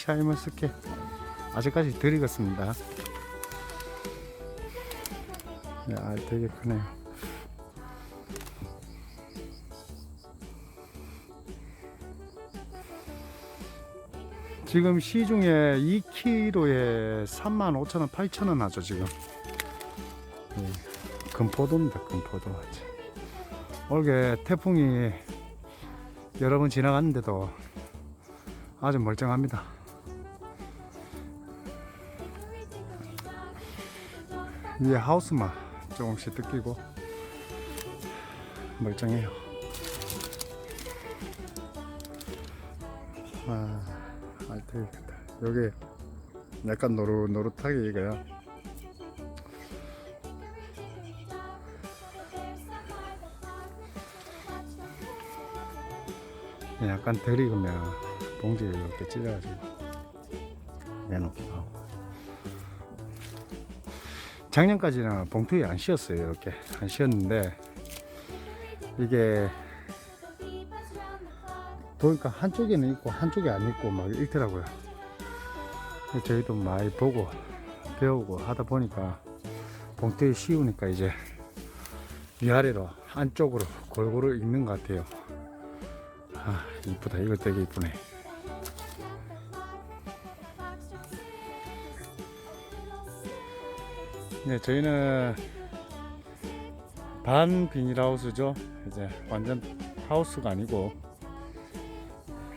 샤이머스케 아직까지 덜 익었습니다. 네, 알 되게 크네요. 지금 시중에 2kg에 35,000원, 8,000원 하죠 지금. 네, 금포도입니다, 금포도. 올게 태풍이 여러 번 지나갔는데도 아주 멀쩡합니다. 위에 하우스만 조금씩 뜯기고 멀쩡해요. 아, 알테겠다. 여기 약간 노릇 노릇하게 익어요. 약간 덜 익으면 봉지에 이렇게 찢어가지고 내놓기도 하고 작년까지는 봉투에 안 씌었어요 이렇게. 안 씌었는데 이게 보니까 한쪽에는 있고 한쪽에 안 있고 막 있더라고요. 저희도 많이 보고 배우고 하다 보니까 봉투에 씌우니까 이제 위아래로 안쪽으로 골고루 익는 것 같아요. 아 이쁘다. 이거 되게 이쁘네 네 저희는 반 비닐하우스죠. 이제 완전 하우스가 아니고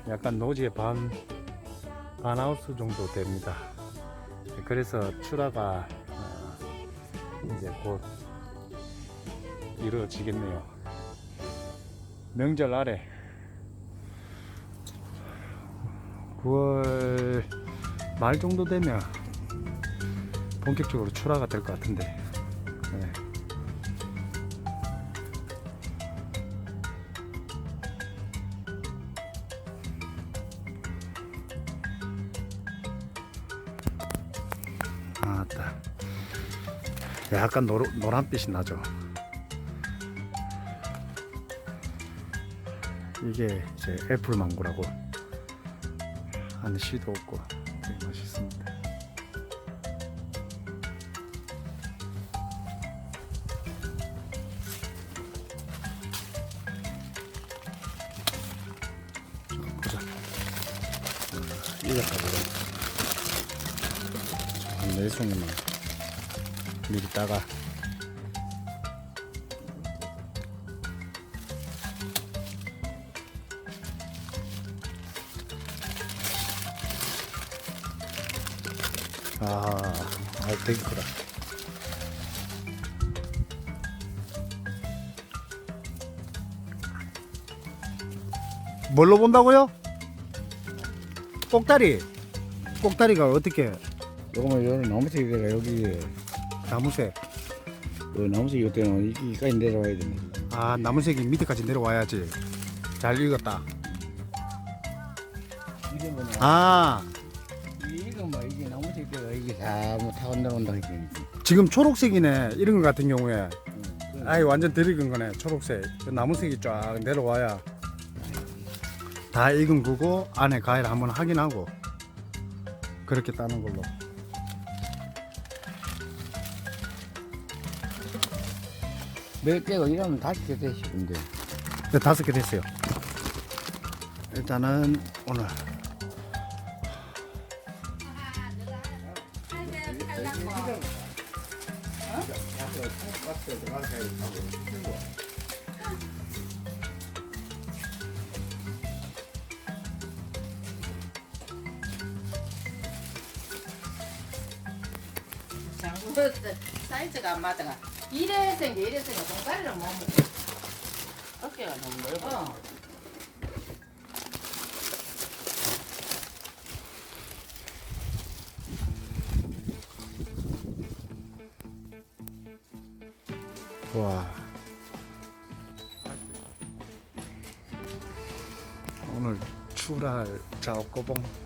약간 노지의 반 반하우스 정도 됩니다. 그래서 출하가 어, 이제 곧 이루어지겠네요. 명절 아래 9월 말 정도 되면 본격적으로 출하가 될 것 같은데 네. 아따 약간 노, 노란빛이 나죠 이게 이제 애플 망고라고 안에 씨도 없고 되게 맛있습니다. 보자. 한네 송이만 미리 따가. 아, 아 되게 크다. 뭘로 본다고요? 꼭다리. 꼭다리가 어떻게 요거만 요 나무색이가 여기 나무색? 요 나무색 이거 때는 여기까지 내려와야 되네. 아 나무색이 밑에까지 내려와야지. 잘 익었다. 이게 뭐냐? 아 이거 뭐 이게 나무색이가 이게 다뭐 타고 내려온다 이게. 지금 초록색이네. 이런 것 같은 경우에 응. 아이 완전 덜 익은 거네. 초록색. 그 나무색이 쫙 내려와야 다 익은 거고 안에 가위를 한번 확인하고 그렇게 따는 걸로. 몇 개가 이러면 다시 개 되시 근데. 네, 다섯 개 됐어요. 일단은 오늘 사이즈가 안 맞아가. 이래 생겨 이래 생겨 공가리를 못 먹어. 어깨가 너무 넓어. 어. 와 오늘 출할 작업고봉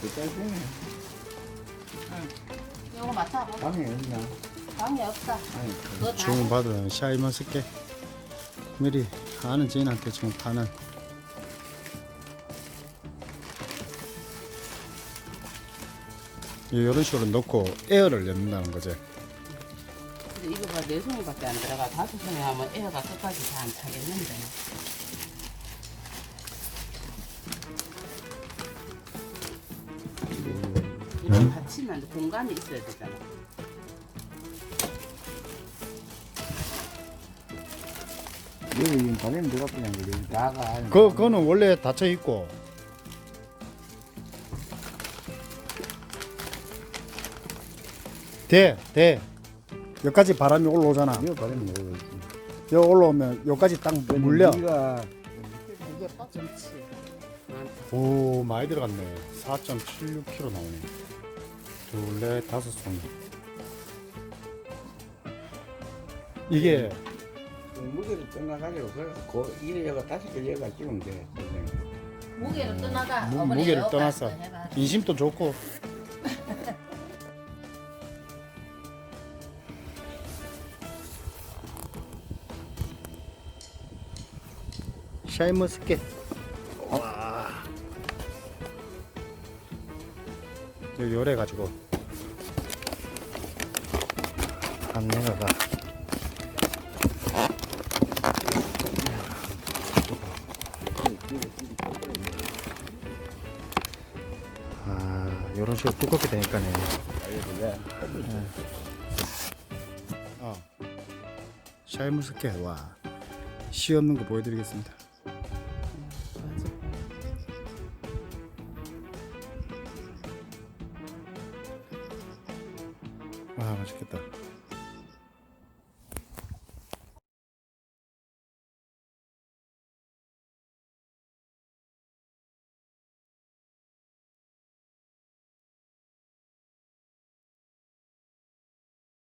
그 짧네. 이거 맡아봐. 방에 있나? 방이 없다. 아니, 그거 다 주문 받은 샤이머스케 미리 아는 지인한테 지금 파는 이런 식으로 넣고 에어를 넣는다는 거지. 이거 봐, 네 송이밖에 안 들어가. 다섯 송이 하면 에어가 끝까지 다 안 차겠는데. 이거 받치면 공간이 있어야 되잖아. 여기 누가 그냥 그래. 나가. 그 그거는 원래 닫혀 있고. 돼, 돼. 여기까지 바람이 올라오잖아. 이거 바람이. 여기 올라오면 여기까지 딱 물려. 네가 이게 뻗점치. 오, 많이 들어갔네. 4.76kg 나오네. 둘, 넷, 다섯 송이. 이게 그 무게를 떠나가지고 그래서 그 이래 여가 다섯 개 여가 찍으면 돼. 무게를 떠나가. 무- 어머니 무게를. 해봐. 인심도 좋고. 샤이머스켓. 와. 여기 요래 가지고 안내가가 아 요런 식으로 두껍게 되니까네. 네. 어. 샤이머스켓 와. 씨 없는 거 보여드리겠습니다. 와 맛있겠다.